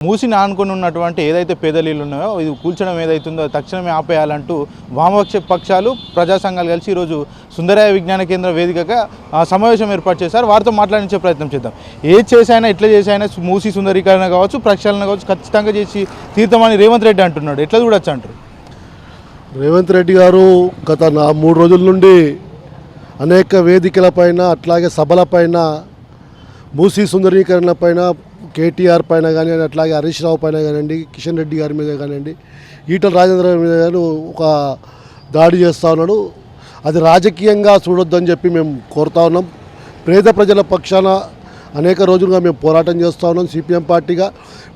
మూసిని ఆనుకొని ఉన్నటువంటి ఏదైతే పేదలీలు ఉన్నాయో ఇది కూల్చడం ఏదైతుందో తక్షణమే ఆపేయాలంటూ వామపక్ష పక్షాలు ప్రజా సంఘాలు కలిసి ఈరోజు సుందరయ్య విజ్ఞాన కేంద్ర వేదికగా ఆ, సమావేశం ఏర్పాటు చేశారు. వారితో మాట్లాడించే ప్రయత్నం చేద్దాం. ఏది చేసైనా ఎట్లా చేసైనా మూసి సుందరీకరణ కావచ్చు ప్రక్షాళన కావచ్చు ఖచ్చితంగా చేసి తీర్థమని రేవంత్ రెడ్డి అంటున్నాడు. ఎట్లా చూడొచ్చు అంటారు? రేవంత్ రెడ్డి గారు గత నా మూడు రోజుల నుండి అనేక వేదికలపైన అట్లాగే సభలపైన మూసీ సుందరీకరణ పైన కేటీఆర్ పైన కానీ అట్లాగే హరీష్ రావు పైన కానివ్వండి కిషన్ రెడ్డి గారి మీద కానివ్వండి ఈటల రాజేంద్ర గారి మీద కానీ ఒక దాడి చేస్తూ ఉన్నాడు. అది రాజకీయంగా చూడొద్దని చెప్పి మేము కోరుతా ఉన్నాం. పేద ప్రజల పక్షాన అనేక రోజులుగా మేము పోరాటం చేస్తూ ఉన్నాం సిపిఎం పార్టీగా.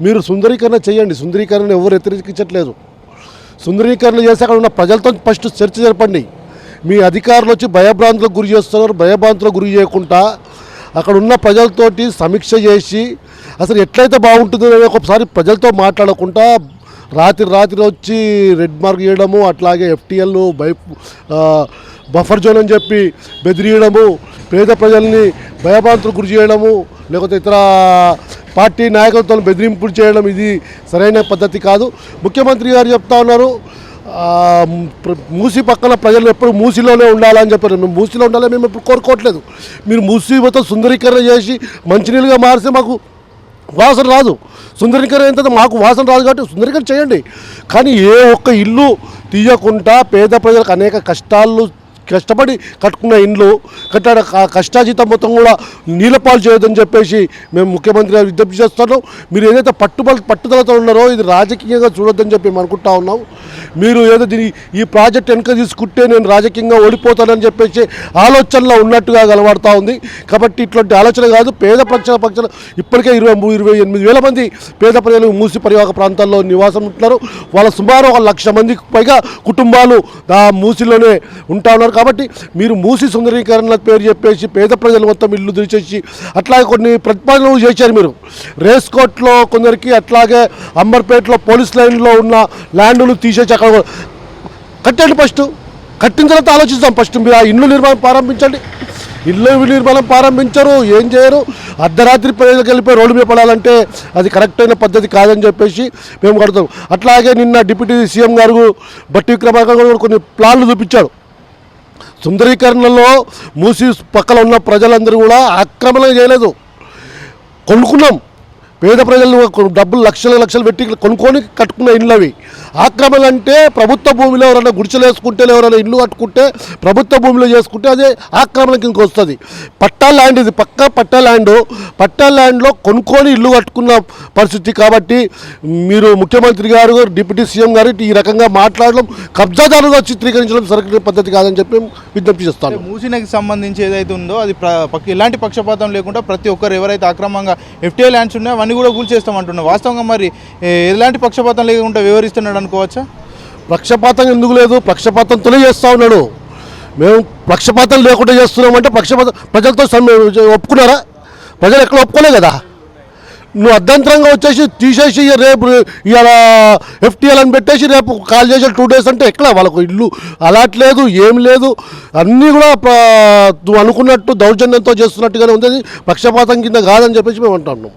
మీరు సుందరీకరణ చేయండి. సుందరీకరణ ఎవరు వ్యతిరేకించట్లేదు సుందరీకరణ చేసి అక్కడ ఉన్న ప్రజలతో ఫస్ట్ చర్చ జరపండి. మీ అధికారులు వచ్చి భయభ్రాంతులకు గురి చేస్తున్నారు. భయభ్రాంతులకు గురి చేయకుండా అక్కడ ఉన్న ప్రజలతోటి సమీక్ష చేసి అసలు ఎట్లయితే బాగుంటుందో అనేది ఒకసారి ప్రజలతో మాట్లాడకుండా రాత్రి రాత్రి వచ్చి రెడ్ మార్క్ చేయడము అట్లాగే ఎఫ్టీఎల్ బై బఫర్ జోన్ అని చెప్పి బెదిరియడము పేద ప్రజల్ని భయభ్రాంతులు గురి చేయడము లేకపోతే ఇతర పార్టీ నాయకులతో బెదిరింపులు చేయడం ఇది సరైన పద్ధతి కాదు. ముఖ్యమంత్రి గారు చెప్తా ఉన్నారు మూసి పక్కన ప్రజలు ఎప్పుడు మూసిలోనే ఉండాలని చెప్పారు. మేము మూసిలో ఉండాలని మేము ఎప్పుడు కోరుకోవట్లేదు. మీరు మూసీతో సుందరీకరణ చేసి మంచినీళ్ళుగా మారిస్తే మాకు వాసన రాదు. సుందరీకరణ ఎంత మాకు వాసన రాదు కాబట్టి సుందరీకరణ చేయండి. కానీ ఏ ఒక్క ఇల్లు తీయకుండా పేద ప్రజలకు అనేక కష్టాలు కష్టపడి కట్టుకున్న ఇండ్లు కట్టాడ కష్టాజీతం మొత్తం కూడా నీలపాలు చేయొద్దని చెప్పేసి మేము ముఖ్యమంత్రి గారు విజ్ఞప్తి చేస్తున్నాం మీరు ఏదైతే పట్టుబల పట్టుదలతో ఉన్నారో ఇది రాజకీయంగా చూడొద్దని చెప్పి మేము అనుకుంటా ఉన్నాం. మీరు ఏదో దీని ఈ ప్రాజెక్ట్ వెనుక తీసుకుంటే నేను రాజకీయంగా ఓడిపోతానని చెప్పేసి ఆలోచనలో ఉన్నట్టుగా కలబడతా ఉంది. కాబట్టి ఇట్లాంటి ఆలోచన కాదు. పేద పక్షాల ఇప్పటికే ఇరవై ఇరవై ఎనిమిది వేల మంది పేద ప్రజలు మూసి పరివాహక ప్రాంతాల్లో నివాసం ఉంటున్నారు. వాళ్ళ సుమారు ఒక లక్ష మందికి పైగా కుటుంబాలు ఆ మూసిలోనే ఉంటా ఉన్నారు. కాబట్టి మీరు మూసి సుందరీకరణ పేరు చెప్పేసి పేద ప్రజలు మొత్తం ఇల్లు తెరిచేసి అట్లాగే కొన్ని ప్రతిపాదనలు చేశారు మీరు. రేస్ కోర్ట్లో కొందరికి అట్లాగే అంబర్పేటలో పోలీస్ లైన్లో ఉన్న ల్యాండ్లు తీసేసి అక్కడ కట్టండి ఫస్ట్. కట్టిన తర్వాత ఆలోచిస్తాం ఫస్ట్ మీరు ఆ ఇల్లు నిర్మాణం ప్రారంభించండి. ఇల్లు నిర్మాణం ప్రారంభించరు. ఏం చేయరు? అర్ధరాత్రి ప్రజలకు వెళ్ళిపోయి రోడ్డు మీద పడాలంటే అది కరెక్ట్ అయిన పద్ధతి కాదని చెప్పేసి మేము కడతాం. అట్లాగే నిన్న డిప్యూటీ సీఎం గారు బట్టి విక్రమార్క గారు కొన్ని ప్లాన్లు చూపించాడు. సుందరీకరణలో మూసి పక్కన ఉన్న ప్రజలందరూ కూడా ఆక్రమణ చేయలేదు. కొనుక్కున్నాం. పేద ప్రజలు డబ్బులు లక్షల లక్షలు పెట్టి కొనుక్కొని కట్టుకున్న ఇండ్లు అవి ఆక్రమణ అంటే ప్రభుత్వ భూమిలో ఎవరైనా గుడిసెలు వేసుకుంటే ఎవరైనా ఇల్లు కట్టుకుంటే ప్రభుత్వ భూమిలో చేసుకుంటే అదే ఆక్రమణ కిందకి వస్తుంది. పట్టా ల్యాండ్ ఇది పక్క పట్టా ల్యాండ్. పట్టా ల్యాండ్లో కొనుక్కొని ఇల్లు కట్టుకున్న పరిస్థితి కాబట్టి మీరు ముఖ్యమంత్రి గారు డిప్యూటీ సీఎం గారు ఈ రకంగా మాట్లాడడం కబ్జాదారుగా చిత్రీకరించడం సరైన పద్ధతి కాదని చెప్పి విజ్ఞప్తి చేస్తాను. మూసినకి సంబంధించి ఏదైతే ఉందో అది ఎలాంటి పక్షపాతం లేకుండా ప్రతి ఒక్కరు ఎవరైతే అక్రమంగా ఎఫ్టీఐ ల్యాండ్స్ ఉన్నాయో అవన్నీ కూడా కూల్చేస్తామంటున్నారు వాస్తవంగా మరి ఎలాంటి పక్షపాతం లేకుండా వివరిస్తున్నాడు అనుకోవచ్చా? పక్షపాతం ఎందుకు లేదు? పక్షపాతంతోనే చేస్తూ ఉన్నాడు. మేము పక్షపాతం లేకుండా చేస్తున్నామంటే పక్షపాతం ప్రజలతో ఒప్పుకున్నారా? ప్రజలు ఎక్కడ ఒప్పుకోలే కదా. నువ్వు అర్ధంతరంగా వచ్చేసి తీసేసి ఇక రేపు ఇవాళ ఎఫ్టీఎల్ అని పెట్టేసి రేపు కాల్ చేసి టూ డేస్ అంటే ఎక్కడ? వాళ్ళకు ఇల్లు అలాట్ లేదు ఏం లేదు. అన్నీ కూడా నువ్వు అనుకున్నట్టు దౌర్జన్యంతో చేస్తున్నట్టుగానే ఉంది. పక్షపాతం కింద కాదని చెప్పేసి మేము అంటున్నాం.